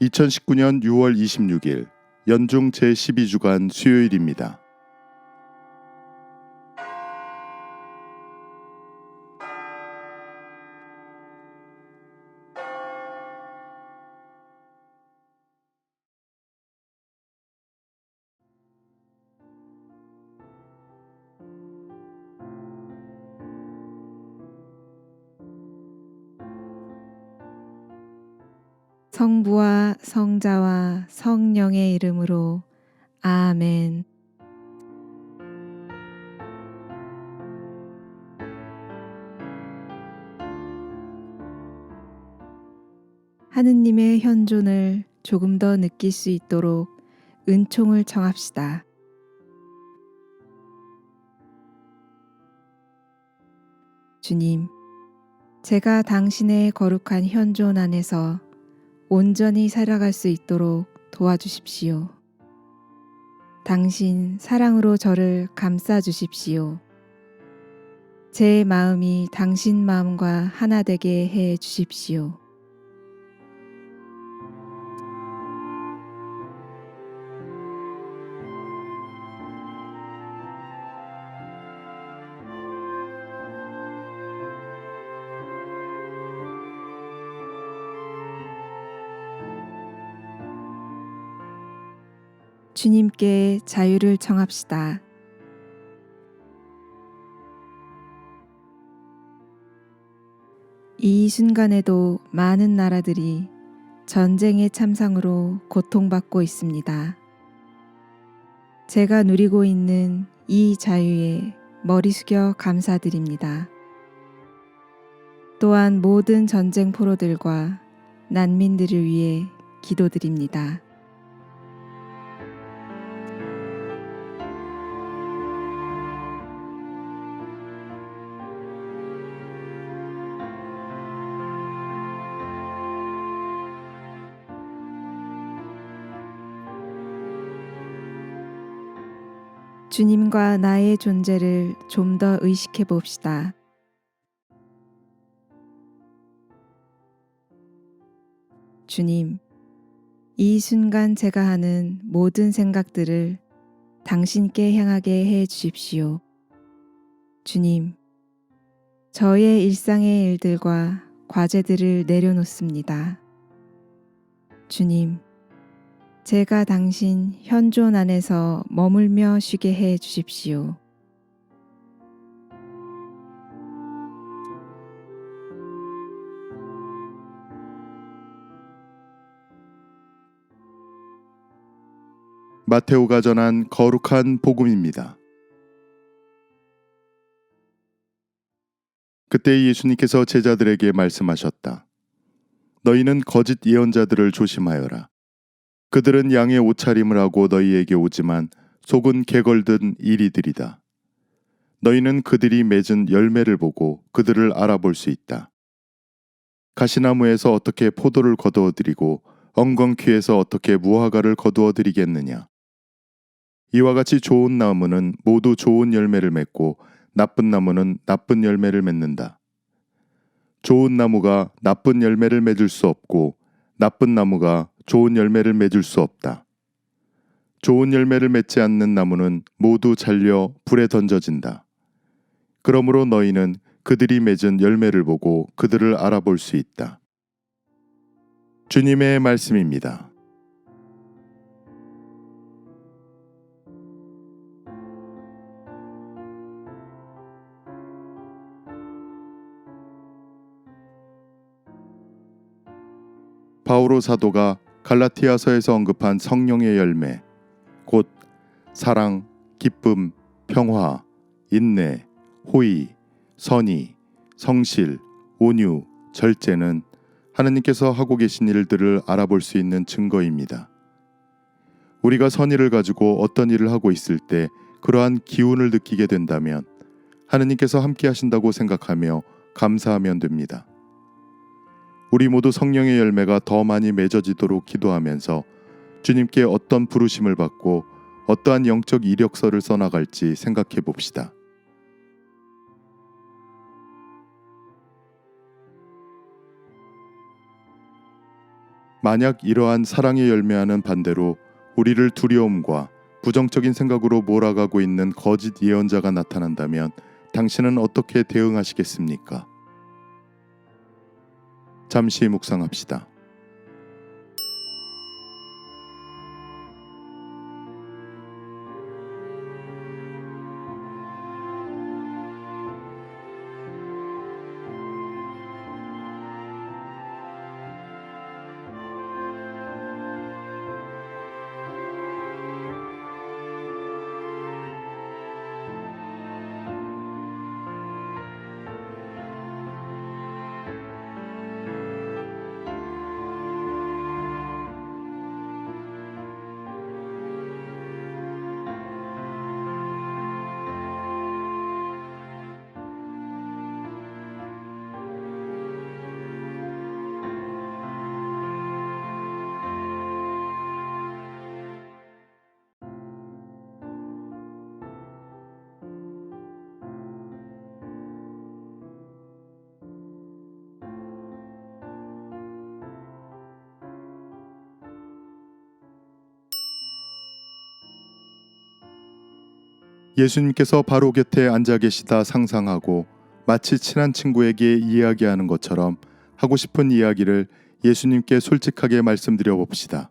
2019년 6월 26일 연중 제12주간 수요일입니다. 성부와 성자와 성령의 이름으로 아멘. 하느님의 현존을 조금 더 느낄 수 있도록 은총을 청합시다. 주님, 제가 당신의 거룩한 현존 안에서 온전히 살아갈 수 있도록 도와주십시오. 당신 사랑으로 저를 감싸 주십시오. 제 마음이 당신 마음과 하나 되게 해 주십시오. 주님께 자유를 청합시다. 이 순간에도 많은 나라들이 전쟁의 참상으로 고통받고 있습니다. 제가 누리고 있는 이 자유에 머리 숙여 감사드립니다. 또한 모든 전쟁 포로들과 난민들을 위해 기도드립니다. 주님과 나의 존재를 좀 더 의식해 봅시다. 주님, 이 순간 제가 하는 모든 생각들을 당신께 향하게 해 주십시오. 주님, 저의 일상의 일들과 과제들을 내려놓습니다. 주님, 제가 당신 현존 안에서 머물며 쉬게 해 주십시오. 마테오가 전한 거룩한 복음입니다. 그때 예수님께서 제자들에게 말씀하셨다. 너희는 거짓 예언자들을 조심하여라. 그들은 양의 옷차림을 하고 너희에게 오지만 속은 개걸든 이리들이다. 너희는 그들이 맺은 열매를 보고 그들을 알아볼 수 있다. 가시나무에서 어떻게 포도를 거두어 드리고 엉겅퀴에서 어떻게 무화과를 거두어 드리겠느냐. 이와 같이 좋은 나무는 모두 좋은 열매를 맺고 나쁜 나무는 나쁜 열매를 맺는다. 좋은 나무가 나쁜 열매를 맺을 수 없고 나쁜 나무가 좋은 열매를 맺을 수 없다. 좋은 열매를 맺지 않는 나무는 모두 잘려 불에 던져진다. 그러므로 너희는 그들이 맺은 열매를 보고 그들을 알아볼 수 있다. 주님의 말씀입니다. 바오로 사도가 갈라티아서에서 언급한 성령의 열매, 곧 사랑, 기쁨, 평화, 인내, 호의, 선의, 성실, 온유, 절제는 하나님께서 하고 계신 일들을 알아볼 수 있는 증거입니다. 우리가 선의를 가지고 어떤 일을 하고 있을 때 그러한 기운을 느끼게 된다면 하나님께서 함께 하신다고 생각하며 감사하면 됩니다. 우리 모두 성령의 열매가 더 많이 맺어지도록 기도하면서 주님께 어떤 부르심을 받고 어떠한 영적 이력서를 써나갈지 생각해 봅시다. 만약 이러한 사랑의 열매와는 반대로 우리를 두려움과 부정적인 생각으로 몰아가고 있는 거짓 예언자가 나타난다면 당신은 어떻게 대응하시겠습니까? 잠시 묵상합시다. 예수님께서 바로 곁에 앉아 계시다 상상하고 마치 친한 친구에게 이야기하는 것처럼 하고 싶은 이야기를 예수님께 솔직하게 말씀드려 봅시다.